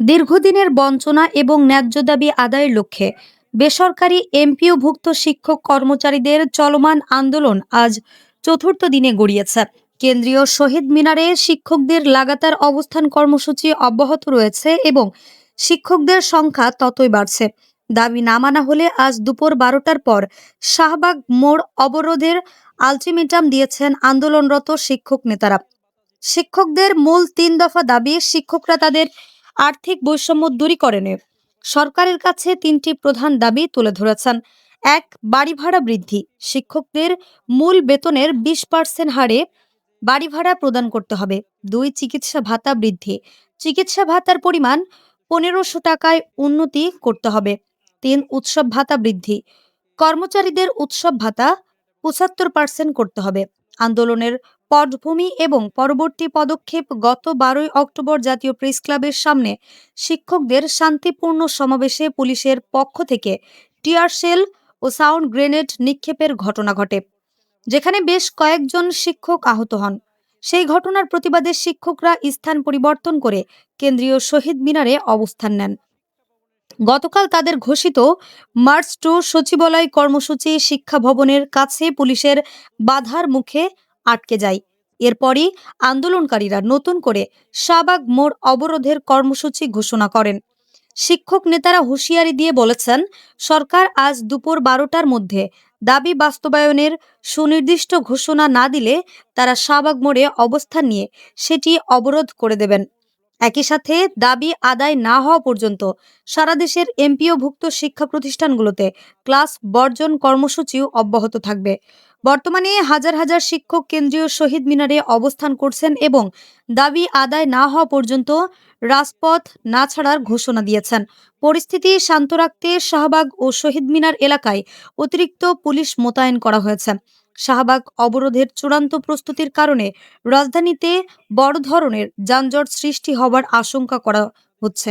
দীর্ঘদিনের বঞ্চনা এবং ন্যায্য দাবি আদায়ের লক্ষ্যে বেসরকারি এমপিওভুক্ত শিক্ষক কর্মচারীদের চলমান আন্দোলন আজ চতুর্থ দিনে গড়িয়েছে। কেন্দ্রীয় শহীদ মিনারে শিক্ষকদের লাগাতার অবস্থান কর্মসূচি অব্যাহত রয়েছে এবং শিক্ষকদের সংখ্যা ততই বাড়ছে। দাবি না মানা হলে আজ দুপুর বারোটার পর শাহবাগ মোড় অবরোধের আলটিমেটাম দিয়েছেন আন্দোলনরত শিক্ষক নেতারা। শিক্ষকদের মূল তিন দফা দাবি শিক্ষকরা তাদের আর্থিক বৈষম্য দূরীকরণে সরকারের কাছে তিনটি প্রধান দাবি তুলে ধরেছেন। এক বাড়ি ভাড়া বৃদ্ধি। শিক্ষকদের মূল বেতনের বিশ পার্সেন্ট হারে বাড়ি ভাড়া প্রদান করতে হবে। দুই, চিকিৎসা ভাতা বৃদ্ধি। চিকিৎসা ভাতার পরিমাণ পনেরোশো টাকায় উন্নতি করতে হবে। তিন, উৎসব ভাতা বৃদ্ধি। কর্মচারীদের উৎসব ভাতা পঁচাত্তর পার্সেন্ট করতে হবে। আন্দোলনের পটভূমি এবং পরবর্তী পদক্ষেপ গত বারোই অক্টোবর জাতীয় প্রেস ক্লাবের সামনে শিক্ষকদের শান্তিপূর্ণ সমাবেশে পুলিশের পক্ষ থেকে টিয়ার শেল ও সাউন্ড গ্রেনেড নিক্ষেপের ঘটনা ঘটে, যেখানে বেশ কয়েকজন শিক্ষক আহত হন। সেই ঘটনার প্রতিবাদে শিক্ষকরা স্থান পরিবর্তন করে কেন্দ্রীয় শহীদ মিনারে অবস্থান নেন। গতকাল তাদের ঘোষিত মার্চ টু সচিবালয় কর্মসূচি শিক্ষা ভবনের কাছে পুলিশের বাধার মুখে আটকে যায়। এরপরই আন্দোলনকারীরা নতুন করে শাহবাগ মোড় অবরোধের কর্মসূচি ঘোষণা করেন। শিক্ষক নেতারা হুঁশিয়ারি দিয়ে বলেছেন, সরকার আজ দুপুর বারোটার মধ্যে দাবি বাস্তবায়নের সুনির্দিষ্ট ঘোষণা না দিলে তারা শাহবাগ মোড়ে অবস্থান নিয়ে সেটি অবরোধ করে দেবেন। একই সাথে দাবি আদায় না হওয়া পর্যন্ত সারা দেশের এমপিওভুক্ত শিক্ষা প্রতিষ্ঠানগুলোতে ক্লাস বর্জন কর্মসূচিও অব্যাহত থাকবে। বর্তমানে হাজার হাজার শিক্ষক কেন্দ্রীয় শহীদ মিনারে অবস্থান করছেন এবং দাবি আদায় না হওয়া পর্যন্ত রাজপথ না ছাড়ার ঘোষণা দিয়েছেন। পরিস্থিতি শান্ত রাখতে শাহবাগ ও শহীদ মিনার এলাকায় অতিরিক্ত পুলিশ মোতায়েন করা হয়েছে। শাহবাগ অবরোধের চূড়ান্ত প্রস্তুতির কারণে রাজধানীতে বড় ধরনের যানজট সৃষ্টি হওয়ার আশঙ্কা করা হচ্ছে।